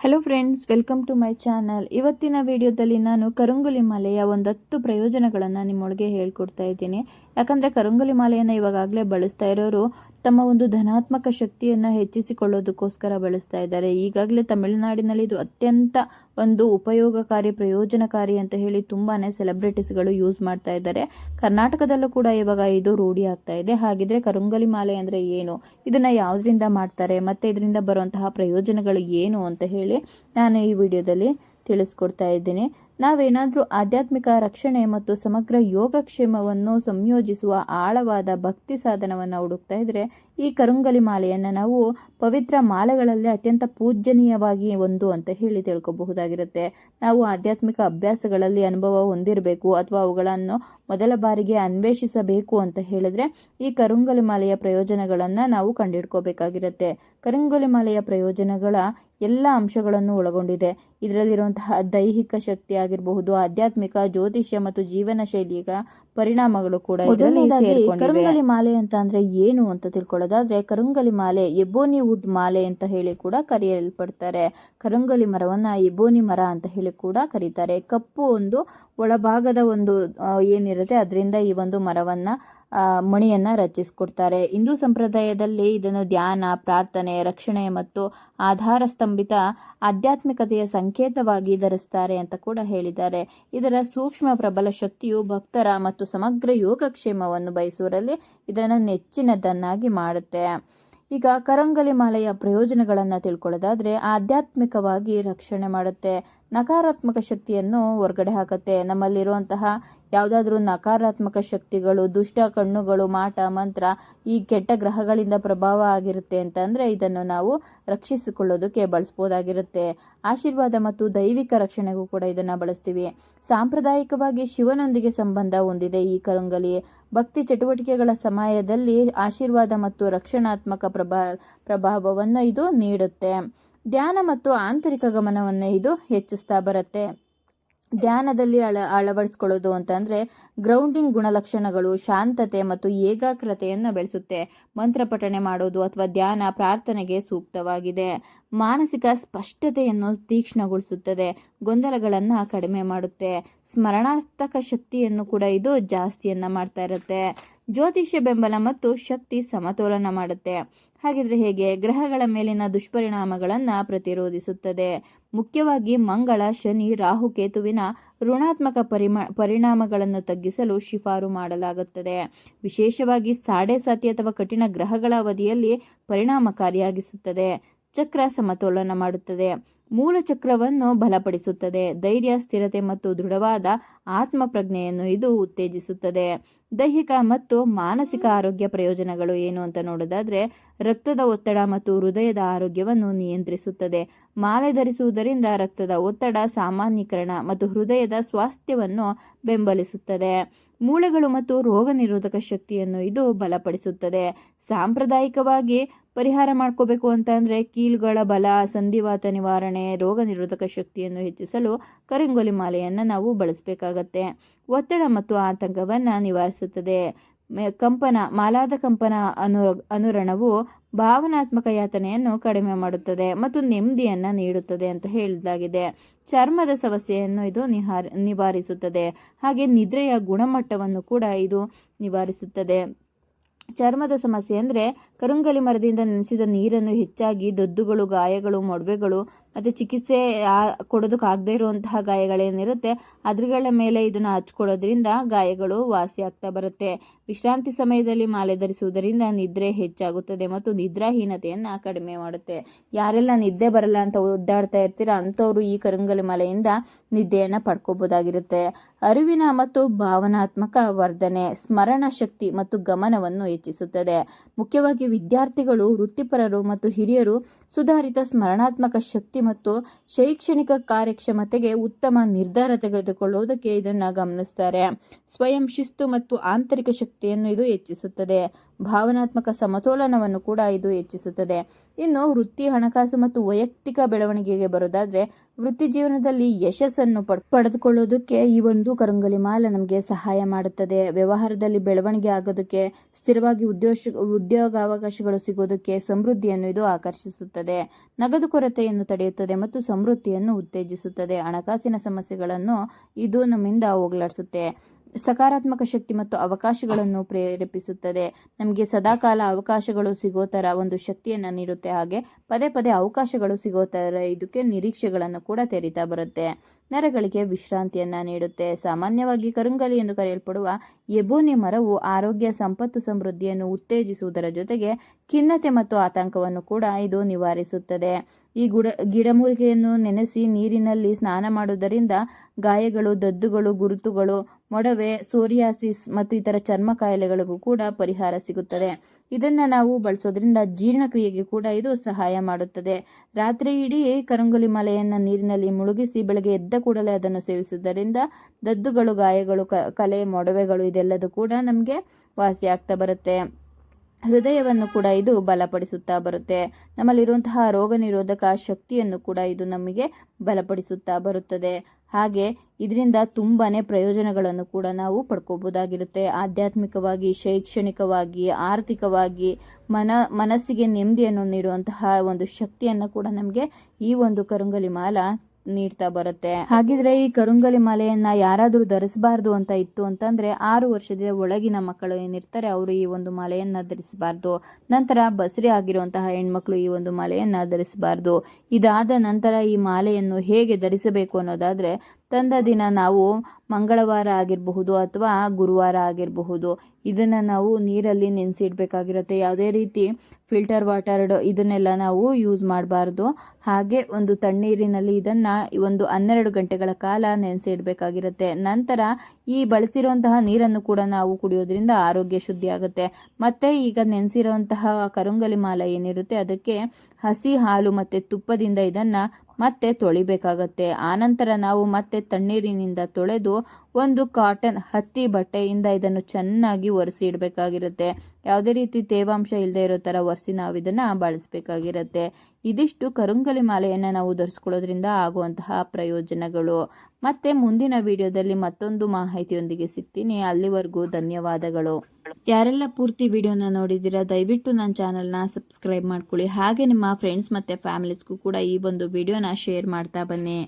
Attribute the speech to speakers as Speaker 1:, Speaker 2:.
Speaker 1: Hello friends welcome to my channel ಇವತ್ತಿನ ವಿಡಿಯೋದಲ್ಲಿ ನಾನು ಕರುಂಗುಲಿ ಮಾಲೆಯ ಒಂದು ಹತ್ತು ಪ್ರಯೋಜನಗಳನ್ನು ನಿಮ್ಮೊಳಗೆ ಹೇಳ್ಕೊಡ್ತಾ ಇದ್ದೀನಿ. ಯಾಕಂದರೆ ಕರುಂಗುಲಿ ಮಾಲೆಯನ್ನು ಇವಾಗಲೇ ಬಳಸ್ತಾ ಇರೋರು ತಮ್ಮ ಒಂದು ಧನಾತ್ಮಕ ಶಕ್ತಿಯನ್ನು ಹೆಚ್ಚಿಸಿಕೊಳ್ಳೋದಕ್ಕೋಸ್ಕರ ಬಳಸ್ತಾ ಇದ್ದಾರೆ. ಈಗಾಗಲೇ ತಮಿಳುನಾಡಿನಲ್ಲಿ ಇದು ಅತ್ಯಂತ ಒಂದು ಉಪಯೋಗಕಾರಿ, ಪ್ರಯೋಜನಕಾರಿ ಅಂತ ಹೇಳಿ ತುಂಬಾ ಸೆಲೆಬ್ರಿಟೀಸ್ಗಳು ಯೂಸ್ ಮಾಡ್ತಾ ಇದ್ದಾರೆ. ಕರ್ನಾಟಕದಲ್ಲೂ ಕೂಡ ಇವಾಗ ಇದು ರೂಢಿ ಆಗ್ತಾ ಇದೆ. ಹಾಗಿದ್ರೆ ಕರುಂಗಲಿ ಮಾಲೆ ಅಂದರೆ ಏನು? ಇದನ್ನು ಯಾವುದರಿಂದ ಮಾಡ್ತಾರೆ? ಮತ್ತು ಇದರಿಂದ ಬರುವಂತಹ ಪ್ರಯೋಜನಗಳು ಏನು ಅಂತ ಹೇಳಿ ನಾನು ಈ ವಿಡಿಯೋದಲ್ಲಿ ತಿಳಿಸ್ಕೊಡ್ತಾ ಇದ್ದೀನಿ. ನಾವೇನಾದರೂ ಆಧ್ಯಾತ್ಮಿಕ ರಕ್ಷಣೆ ಮತ್ತು ಸಮಗ್ರ ಯೋಗಕ್ಷೇಮವನ್ನು ಸಂಯೋಜಿಸುವ ಆಳವಾದ ಭಕ್ತಿ ಸಾಧನವನ್ನು ಹುಡುಕ್ತಾ ಇದ್ರೆ ಈ ಕರುಂಗಲಿ ಮಾಲೆಯನ್ನು ನಾವು ಪವಿತ್ರ ಮಾಲೆಗಳಲ್ಲಿ ಅತ್ಯಂತ ಪೂಜನೀಯವಾಗಿ ಒಂದು ಅಂತ ಹೇಳಿ ತಿಳ್ಕೊಬಹುದಾಗಿರುತ್ತೆ. ನಾವು ಆಧ್ಯಾತ್ಮಿಕ ಅಭ್ಯಾಸಗಳಲ್ಲಿ ಅನುಭವ ಹೊಂದಿರಬೇಕು ಅಥವಾ ಅವುಗಳನ್ನು ಮೊದಲ ಬಾರಿಗೆ ಅನ್ವೇಷಿಸಬೇಕು ಅಂತ ಹೇಳಿದ್ರೆ ಈ ಕರುಂಗಲಿ ಮಾಲೆಯ ಪ್ರಯೋಜನಗಳನ್ನು ನಾವು ಕಂಡುಹಿಡ್ಕೋಬೇಕಾಗಿರುತ್ತೆ ಕರುಂಗಲಿ ಮಾಲೆಯ ಪ್ರಯೋಜನಗಳ ಎಲ್ಲ ಅಂಶಗಳನ್ನು ಒಳಗೊಂಡಿದೆ. ಇದರಲ್ಲಿರುವಂತಹ ದೈಹಿಕ ಶಕ್ತಿ ಆಗಿರಬಹುದು. ಆಧ್ಯಾತ್ಮಿಕ ಜ್ಯೋತಿಷ್ಯ ಮತ್ತು ಜೀವನ ಶೈಲಿಯ ಪರಿಣಾಮಗಳು ಕೂಡ. ಕರುಂಗಲಿ ಮಾಲೆ ಅಂತ ಅಂದ್ರೆ ಏನು ಅಂತ ತಿಳ್ಕೊಳ್ಳೋದಾದ್ರೆ ಕರುಂಗಲಿ ಮಾಲೆ ಎಬೋನಿ ವುಡ್ ಮಾಲೆ ಅಂತ ಹೇಳಿ ಕೂಡ ಕರೆಯಲ್ಪಡ್ತಾರೆ. ಕರುಂಗಲಿ ಮರವನ್ನ ಎಬೋನಿ ಮರ ಅಂತ ಹೇಳಿ ಕೂಡ ಕರೀತಾರೆ. ಕಪ್ಪು ಒಂದು ಒಳಭಾಗದ ಒಂದು ಏನಿರುತ್ತೆ ಅದರಿಂದ ಈ ಒಂದು ಮರವನ್ನ ಮಣಿಯನ್ನ ರಚಿಸಿಕೊಡ್ತಾರೆ. ಹಿಂದೂ ಸಂಪ್ರದಾಯದಲ್ಲಿ ಇದನ್ನು ಧ್ಯಾನ, ಪ್ರಾರ್ಥನೆ, ರಕ್ಷಣೆ ಮತ್ತು ಆಧಾರ ಸ್ತಂಭಿತ ಆಧ್ಯಾತ್ಮಿಕತೆಯ ಸಂಕೇತವಾಗಿ ಧರಿಸ್ತಾರೆ ಅಂತ ಕೂಡ ಹೇಳಿದ್ದಾರೆ. ಇದರ ಸೂಕ್ಷ್ಮ ಪ್ರಬಲ ಶಕ್ತಿಯು ಭಕ್ತರ ಮತ್ತು ಸಮಗ್ರ ಯೋಗಕ್ಷೇಮವನ್ನು ಬಯಸುವರಲ್ಲಿ ಇದನ್ನು ನೆಚ್ಚಿನದನ್ನಾಗಿ ಮಾಡುತ್ತೆ. ಈಗ ಕರಂಗಲಿ ಮಾಲೆಯ ಪ್ರಯೋಜನಗಳನ್ನು ತಿಳ್ಕೊಳ್ಳೋದಾದರೆ ಆಧ್ಯಾತ್ಮಿಕವಾಗಿ ರಕ್ಷಣೆ ಮಾಡುತ್ತೆ. ನಕಾರಾತ್ಮಕ ಶಕ್ತಿಯನ್ನು ಹೊರಗಡೆ ಹಾಕುತ್ತೆ. ನಮ್ಮಲ್ಲಿರುವಂತಹ ಯಾವುದಾದ್ರೂ ನಕಾರಾತ್ಮಕ ಶಕ್ತಿಗಳು, ದುಷ್ಟ ಕಣ್ಣುಗಳು, ಮಾಟ, ಮಂತ್ರ ಈ ಕೆಟ್ಟ ಗ್ರಹಗಳಿಂದ ಪ್ರಭಾವ ಆಗಿರುತ್ತೆ ಅಂತಂದರೆ ಇದನ್ನು ನಾವು ರಕ್ಷಿಸಿಕೊಳ್ಳೋದಕ್ಕೆ ಬಳಸ್ಬೋದಾಗಿರುತ್ತೆ. ಆಶೀರ್ವಾದ ಮತ್ತು ದೈವಿಕ ರಕ್ಷಣೆಗೂ ಕೂಡ ಇದನ್ನು ಬಳಸ್ತೀವಿ. ಸಾಂಪ್ರದಾಯಿಕವಾಗಿ ಶಿವನೊಂದಿಗೆ ಸಂಬಂಧ ಹೊಂದಿದೆ ಈ ಕರಂಗಲಿ. ಭಕ್ತಿ ಚಟುವಟಿಕೆಗಳ ಸಮಯದಲ್ಲಿ ಆಶೀರ್ವಾದ ಮತ್ತು ರಕ್ಷಣಾತ್ಮಕ ಪ್ರಭಾ, ಪ್ರಭಾವವನ್ನು ಇದು ನೀಡುತ್ತೆ. ಧ್ಯಾನ ಮತ್ತು ಆಂತರಿಕ ಗಮನವನ್ನು ಇದು ಹೆಚ್ಚಿಸ್ತಾ ಬರುತ್ತೆ. ಧ್ಯಾನದಲ್ಲಿ ಅಳ, ಅಳವಡಿಸ್ಕೊಳ್ಳೋದು ಅಂತಂದರೆ ಗ್ರೌಂಡಿಂಗ್ ಗುಣಲಕ್ಷಣಗಳು, ಶಾಂತತೆ ಮತ್ತು ಏಕಾಗ್ರತೆಯನ್ನು ಬೆಳೆಸುತ್ತೆ. ಮಂತ್ರ ಪಠಣೆ ಮಾಡೋದು ಅಥವಾ ಧ್ಯಾನ ಪ್ರಾರ್ಥನೆಗೆ ಸೂಕ್ತವಾಗಿದೆ. ಮಾನಸಿಕ ಸ್ಪಷ್ಟತೆಯನ್ನು ತೀಕ್ಷ್ಣಗೊಳಿಸುತ್ತದೆ, ಗೊಂದಲಗಳನ್ನು ಕಡಿಮೆ ಮಾಡುತ್ತೆ. ಸ್ಮರಣಾತ್ಮಕ ಶಕ್ತಿಯನ್ನು ಕೂಡ ಇದು ಜಾಸ್ತಿಯನ್ನು ಮಾಡ್ತಾ ಇರುತ್ತೆ. ಜ್ಯೋತಿಷ್ಯ ಬೆಂಬಲ ಮತ್ತು ಶಕ್ತಿ ಸಮತೋಲನ ಮಾಡುತ್ತೆ. ಹಾಗಿದ್ರೆ ಹೇಗೆ? ಗ್ರಹಗಳ ಮೇಲಿನ ದುಷ್ಪರಿಣಾಮಗಳನ್ನು ಪ್ರತಿರೋಧಿಸುತ್ತದೆ. ಮುಖ್ಯವಾಗಿ ಮಂಗಳ, ಶನಿ, ರಾಹು, ಕೇತುವಿನ ಋಣಾತ್ಮಕ ಪರಿಮಾ, ಪರಿಣಾಮಗಳನ್ನು ತಗ್ಗಿಸಲು ಶಿಫಾರು ಮಾಡಲಾಗುತ್ತದೆ. ವಿಶೇಷವಾಗಿ ಸಾಡೆ ಸಾತಿ ಅಥವಾ ಕಠಿಣ ಗ್ರಹಗಳ ಅವಧಿಯಲ್ಲಿ ಪರಿಣಾಮಕಾರಿಯಾಗಿಸುತ್ತದೆ. ಚಕ್ರ ಸಮತೋಲನ ಮಾಡುತ್ತದೆ. ಮೂಲ ಚಕ್ರವನ್ನು ಬಲಪಡಿಸುತ್ತದೆ. ಧೈರ್ಯ, ಸ್ಥಿರತೆ ಮತ್ತು ದೃಢವಾದ ಆತ್ಮ ಪ್ರಜ್ಞೆಯನ್ನು ಇದು ಉತ್ತೇಜಿಸುತ್ತದೆ. ದೈಹಿಕ ಮತ್ತು ಮಾನಸಿಕ ಆರೋಗ್ಯ ಪ್ರಯೋಜನಗಳು ಏನು ಅಂತ ನೋಡೋದಾದ್ರೆ, ರಕ್ತದ ಒತ್ತಡ ಮತ್ತು ಹೃದಯದ ಆರೋಗ್ಯವನ್ನು ನಿಯಂತ್ರಿಸುತ್ತದೆ. ಮಾಲೆ ಧರಿಸುವುದರಿಂದ ರಕ್ತದ ಒತ್ತಡ, ಸಾಮಾನ್ಯೀಕರಣ ಮತ್ತು ಹೃದಯದ ಸ್ವಾಸ್ಥ್ಯವನ್ನು ಬೆಂಬಲಿಸುತ್ತದೆ. ಮೂಳೆಗಳು ಮತ್ತು ರೋಗ ನಿರೋಧಕ ಶಕ್ತಿಯನ್ನು ಇದು ಬಲಪಡಿಸುತ್ತದೆ. ಸಾಂಪ್ರದಾಯಿಕವಾಗಿ ಪರಿಹಾರ ಮಾಡ್ಕೋಬೇಕು ಅಂತ ಅಂದರೆ ಕೀಲುಗಳ ಬಲ, ಸಂಧಿವಾತ ನಿವಾರಣೆ, ರೋಗ ನಿರೋಧಕ ಶಕ್ತಿಯನ್ನು ಹೆಚ್ಚಿಸಲು ಕರಿಂಗೊಲಿ ಮಾಲೆಯನ್ನು ನಾವು ಬಳಸಬೇಕಾಗತ್ತೆ. ಒತ್ತಡ ಮತ್ತು ಆತಂಕವನ್ನು ನಿವಾರಿಸುತ್ತದೆ. ಕಂಪನ, ಮಾಲಾದ ಕಂಪನ ಅನು ಅನುರಣವು ಭಾವನಾತ್ಮಕ ಯಾತನೆಯನ್ನು ಕಡಿಮೆ ಮಾಡುತ್ತದೆ ಮತ್ತು ನೆಮ್ಮದಿಯನ್ನು ನೀಡುತ್ತದೆ ಅಂತ ಹೇಳಲಾಗಿದೆ ಚರ್ಮದ ಸಮಸ್ಯೆಯನ್ನು ಇದು ನಿಹಾರ, ನಿವಾರಿಸುತ್ತದೆ. ಹಾಗೆ ನಿದ್ರೆಯ ಗುಣಮಟ್ಟವನ್ನು ಕೂಡ ಇದು ನಿವಾರಿಸುತ್ತದೆ. ಚರ್ಮದ ಸಮಸ್ಯೆ ಅಂದರೆ ಕರುಂಗಲಿ ಮರದಿಂದ ನೆನೆಸಿದ ನೀರನ್ನು ಹೆಚ್ಚಾಗಿ ದದ್ದುಗಳು ಗಾಯಗಳು ಮೊಡವೆಗಳು ಮತ್ತು ಚಿಕಿತ್ಸೆ ಕೊಡೋದಕ್ಕೆ ಕೊಡೋದಕ್ಕಾಗದೇ ಇರುವಂತಹ ಗಾಯಗಳೇನಿರುತ್ತೆ ಅದ್ರಗಳ ಮೇಲೆ ಇದನ್ನು ಹಚ್ಕೊಳ್ಳೋದ್ರಿಂದ ಗಾಯಗಳು ವಾಸಿಯಾಗ್ತಾ ಬರುತ್ತೆ. ವಿಶ್ರಾಂತಿ ಸಮಯದಲ್ಲಿ ಮಾಲೆ ಧರಿಸುವುದರಿಂದ ನಿದ್ರೆ ಹೆಚ್ಚಾಗುತ್ತದೆ ಮತ್ತು ನಿದ್ರಾಹೀನತೆಯನ್ನು ಕಡಿಮೆ ಮಾಡುತ್ತೆ. ಯಾರೆಲ್ಲ ನಿದ್ದೆ ಬರಲ್ಲ ಅಂತ ಒದ್ದಾಡ್ತಾ ಇರ್ತೀರ, ಅಂಥವ್ರು ಈ ಕರಂಗಲಿ ಮಾಲೆಯಿಂದ ನಿದ್ದೆಯನ್ನು ಪಡ್ಕೋಬೋದಾಗಿರುತ್ತೆ. ಅರಿವಿನ ಮತ್ತು ಭಾವನಾತ್ಮಕ ವರ್ಧನೆ, ಸ್ಮರಣ ಶಕ್ತಿ ಮತ್ತು ಗಮನವನ್ನು ಹೆಚ್ಚಿಸುತ್ತದೆ. ಮುಖ್ಯವಾಗಿ ವಿದ್ಯಾರ್ಥಿಗಳು, ವೃತ್ತಿಪರರು ಮತ್ತು ಹಿರಿಯರು ಸುಧಾರಿತ ಸ್ಮರಣಾತ್ಮಕ ಶಕ್ತಿ ಮತ್ತು ಶೈಕ್ಷಣಿಕ ಕಾರ್ಯಕ್ಷಮತೆಗೆ ಉತ್ತಮ ನಿರ್ಧಾರ ತೆಗೆದುಕೊಳ್ಳುವುದಕ್ಕೆ ಇದನ್ನು ಗಮನಿಸ್ತಾರೆ. ಸ್ವಯಂ ಶಿಸ್ತು ಮತ್ತು ಆಂತರಿಕ ಶಕ್ತಿಯನ್ನು ಇದು ಹೆಚ್ಚಿಸುತ್ತದೆ. ಭಾವನಾತ್ಮಕ ಸಮತೋಲನವನ್ನು ಕೂಡ ಇದು ಹೆಚ್ಚಿಸುತ್ತದೆ. ಇನ್ನು ವೃತ್ತಿ, ಹಣಕಾಸು ಮತ್ತು ವೈಯಕ್ತಿಕ ಬೆಳವಣಿಗೆಗೆ ಬರೋದಾದರೆ ವೃತ್ತಿ ಜೀವನದಲ್ಲಿ ಯಶಸ್ಸನ್ನು ಪಡ್, ಪಡೆದುಕೊಳ್ಳೋದಕ್ಕೆ ಈ ಒಂದು ಕರಂಗಲಿ ಮಾಲೆ ನಮಗೆ ಸಹಾಯ ಮಾಡುತ್ತದೆ. ವ್ಯವಹಾರದಲ್ಲಿ ಬೆಳವಣಿಗೆ ಆಗೋದಕ್ಕೆ, ಸ್ಥಿರವಾಗಿ ಉದ್ಯೋಗ ಉದ್ಯೋಗಾವಕಾಶಗಳು ಸಿಗೋದಕ್ಕೆ ಸಮೃದ್ಧಿಯನ್ನು ಇದು ಆಕರ್ಷಿಸುತ್ತದೆ. ನಗದು ಕೊರತೆಯನ್ನು ತಡೆಯುತ್ತದೆ ಮತ್ತು ಸಮೃದ್ಧಿಯನ್ನು ಉತ್ತೇಜಿಸುತ್ತದೆ. ಹಣಕಾಸಿನ ಸಮಸ್ಯೆಗಳನ್ನು ಇದು ನಮ್ಮಿಂದ ಹೋಗಲಾಡಿಸುತ್ತೆ. ಸಕಾರಾತ್ಮಕ ಶಕ್ತಿ ಮತ್ತು ಅವಕಾಶಗಳನ್ನು ಪ್ರೇರೇಪಿಸುತ್ತದೆ. ನಮಗೆ ಸದಾಕಾಲ ಅವಕಾಶಗಳು ಸಿಗೋ ಥರ ಒಂದು ಶಕ್ತಿಯನ್ನು ನೀಡುತ್ತೆ. ಹಾಗೆ ಪದೇ ಪದೇ ಅವಕಾಶಗಳು ಸಿಗೋ ಥರ ಇದಕ್ಕೆ ನಿರೀಕ್ಷೆಗಳನ್ನು ಕೂಡ ತೆರೀತಾ ಬರುತ್ತೆ. ನರಗಳಿಗೆ ವಿಶ್ರಾಂತಿಯನ್ನು ನೀಡುತ್ತೆ. ಸಾಮಾನ್ಯವಾಗಿ ಕರುಂಗಲಿ ಎಂದು ಕರೆಯಲ್ಪಡುವ ಎಬೋನಿ ಮರವು ಆರೋಗ್ಯ, ಸಂಪತ್ತು, ಸಮೃದ್ಧಿಯನ್ನು ಉತ್ತೇಜಿಸುವುದರ ಜೊತೆಗೆ ಖಿನ್ನತೆ ಮತ್ತು ಆತಂಕವನ್ನು ಕೂಡ ಇದು ನಿವಾರಿಸುತ್ತದೆ. ಈ ಗುಡ, ಗಿಡಮೂಲಿಕೆಯನ್ನು ನೆನೆಸಿ ನೀರಿನಲ್ಲಿ ಸ್ನಾನ ಮಾಡುವುದರಿಂದ ಗಾಯಗಳು, ದದ್ದುಗಳು, ಗುರುತುಗಳು ಮೊಡವೆ, ಸೋರಿಯಾಸಿಸ್ ಮತ್ತು ಇತರ ಚರ್ಮ ಕಾಯಿಲೆಗಳಿಗೂ ಕೂಡ ಪರಿಹಾರ ಸಿಗುತ್ತದೆ. ಇದನ್ನು ನಾವು ಬಳಸೋದ್ರಿಂದ ಜೀರ್ಣಕ್ರಿಯೆಗೆ ಕೂಡ ಇದು ಸಹಾಯ ಮಾಡುತ್ತದೆ. ರಾತ್ರಿ ಇಡೀ ಕರಂಗುಲಿ ಮಲೆಯನ್ನು ನೀರಿನಲ್ಲಿ ಮುಳುಗಿಸಿ ಬೆಳಗ್ಗೆ ಎದ್ದ ಕೂಡಲೇ ಅದನ್ನು ಸೇವಿಸುವುದರಿಂದ ದದ್ದುಗಳು, ಗಾಯಗಳು ಕಲೆ, ಮೊಡವೆಗಳು ಇದೆಲ್ಲದೂ ಕೂಡ ನಮಗೆ ವಾಸಿಯಾಗ್ತಾ ಬರುತ್ತೆ. ಹೃದಯವನ್ನು ಕೂಡ ಇದು ಬಲಪಡಿಸುತ್ತಾ ಬರುತ್ತೆ. ನಮ್ಮಲ್ಲಿರುವಂತಹ ರೋಗ ನಿರೋಧಕ ಶಕ್ತಿಯನ್ನು ಕೂಡ ಇದು ನಮಗೆ ಬಲಪಡಿಸುತ್ತಾ ಬರುತ್ತದೆ. ಹಾಗೆ ಇದರಿಂದ ತುಂಬಾ ಪ್ರಯೋಜನಗಳನ್ನು ಕೂಡ ನಾವು ಪಡ್ಕೋಬೋದಾಗಿರುತ್ತೆ ಆಧ್ಯಾತ್ಮಿಕವಾಗಿ, ಶೈಕ್ಷಣಿಕವಾಗಿ, ಆರ್ಥಿಕವಾಗಿ, ಮನ, ಮನಸ್ಸಿಗೆ ನೆಮ್ಮದಿಯನ್ನು ನೀಡುವಂತಹ ಒಂದು ಶಕ್ತಿಯನ್ನು ಕೂಡ ನಮಗೆ ಈ ಒಂದು ಕರುಂಗಲಿ ಮಾಲ ನೀಡ್ತಾ ಬರುತ್ತೆ. ಹಾಗಿದ್ರೆ ಈ ಕರುಂಗಲಿ ಮಾಲೆಯನ್ನ ಯಾರಾದರೂ ಧರಿಸಬಾರ್ದು ಅಂತ ಇತ್ತು ಅಂತಂದ್ರೆ ಆರು ವರ್ಷದ ಒಳಗಿನ ಮಕ್ಕಳು ಏನಿರ್ತಾರೆ ಅವರು ಈ ಒಂದು ಮಾಲೆಯನ್ನ ಧರಿಸಬಾರ್ದು. ನಂತರ ಬಸರಿ ಆಗಿರುವಂತಹ ಹೆಣ್ಮಕ್ಳು ಈ ಒಂದು ಮಾಲೆಯನ್ನ ಧರಿಸಬಾರ್ದು. ಇದಾದ ನಂತರ ಈ ಮಾಲೆಯನ್ನು ಹೇಗೆ ಧರಿಸಬೇಕು ಅನ್ನೋದಾದ್ರೆ, ತಂದ ದಿನ ನಾವು ಮಂಗಳವಾರ ಆಗಿರಬಹುದು ಅಥವಾ ಗುರುವಾರ ಆಗಿರಬಹುದು. ಇದನ್ನು ನಾವು ನೀರಲ್ಲಿ ನೆನೆಸಿಡ್ಬೇಕಾಗಿರುತ್ತೆ. ಯಾವುದೇ ರೀತಿ ಫಿಲ್ಟರ್ ವಾಟರ್ ಇದನ್ನೆಲ್ಲ ನಾವು ಯೂಸ್ ಮಾಡಬಾರ್ದು. ಹಾಗೆ ಒಂದು ತಣ್ಣೀರಿನಲ್ಲಿ ಇದನ್ನು ಒಂದು ಹನ್ನೆರಡು ಗಂಟೆಗಳ ಕಾಲ ನೆನೆಸಿಡಬೇಕಾಗಿರುತ್ತೆ. ನಂತರ ಈ ಬಳಸಿರುವಂತಹ ನೀರನ್ನು ಕೂಡ ನಾವು ಕುಡಿಯೋದ್ರಿಂದ ಆರೋಗ್ಯ ಶುದ್ಧಿ ಆಗುತ್ತೆ ಮತ್ತು ಈಗ ನೆನೆಸಿರುವಂತಹ ಕರುಂಗಲಿ ಮಾಲ ಏನಿರುತ್ತೆ, ಅದಕ್ಕೆ ಹಸಿ ಹಾಲು ಮತ್ತು ತುಪ್ಪದಿಂದ ಇದನ್ನು ಮತ್ತೆ ತೊಳಿಬೇಕಾಗತ್ತೆ. ಆನಂತರ ನಾವು ಮತ್ತೆ ತಣ್ಣೀರಿನಿಂದ ತೊಳೆದು ಒಂದು ಕಾಟನ್ ಹತ್ತಿ ಬಟ್ಟೆಯಿಂದ ಇದನ್ನು ಚೆನ್ನಾಗಿ ಒರೆಸಿ ಇಡಬೇಕಾಗಿರುತ್ತೆ. ಯಾವುದೇ ರೀತಿ ತೇವಾಂಶ ಇಲ್ಲದೆ ಇರೋ ಥರ ಒರೆಸಿ ನಾವು ಇದನ್ನು ಬಳಸಬೇಕಾಗಿರುತ್ತೆ. ಇದಿಷ್ಟು ಕರುಂಗಲಿ ಮಾಲೆಯನ್ನು ನಾವು ಧರಿಸ್ಕೊಳ್ಳೋದ್ರಿಂದ ಆಗುವಂತಹ ಪ್ರಯೋಜನಗಳು. ಮತ್ತೆ ಮುಂದಿನ ವಿಡಿಯೋದಲ್ಲಿ ಮತ್ತೊಂದು ಮಾಹಿತಿಯೊಂದಿಗೆ ಸಿಗ್ತೀನಿ. ಅಲ್ಲಿವರೆಗೂ ಧನ್ಯವಾದಗಳು. ಯಾರೆಲ್ಲ ಪೂರ್ತಿ ವಿಡಿಯೋನ ನೋಡಿದ್ದೀರಾ, ದಯವಿಟ್ಟು ನನ್ನ ಚಾನಲ್ನ ಸಬ್ಸ್ಕ್ರೈಬ್ ಮಾಡ್ಕೊಳ್ಳಿ. ಹಾಗೆ ನಿಮ್ಮ ಫ್ರೆಂಡ್ಸ್ ಮತ್ತು ಫ್ಯಾಮಿಲೀಸ್ಗೂ ಕೂಡ ಈ ಒಂದು ವಿಡಿಯೋನ ಶೇರ್ ಮಾಡ್ತಾ ಬನ್ನಿ.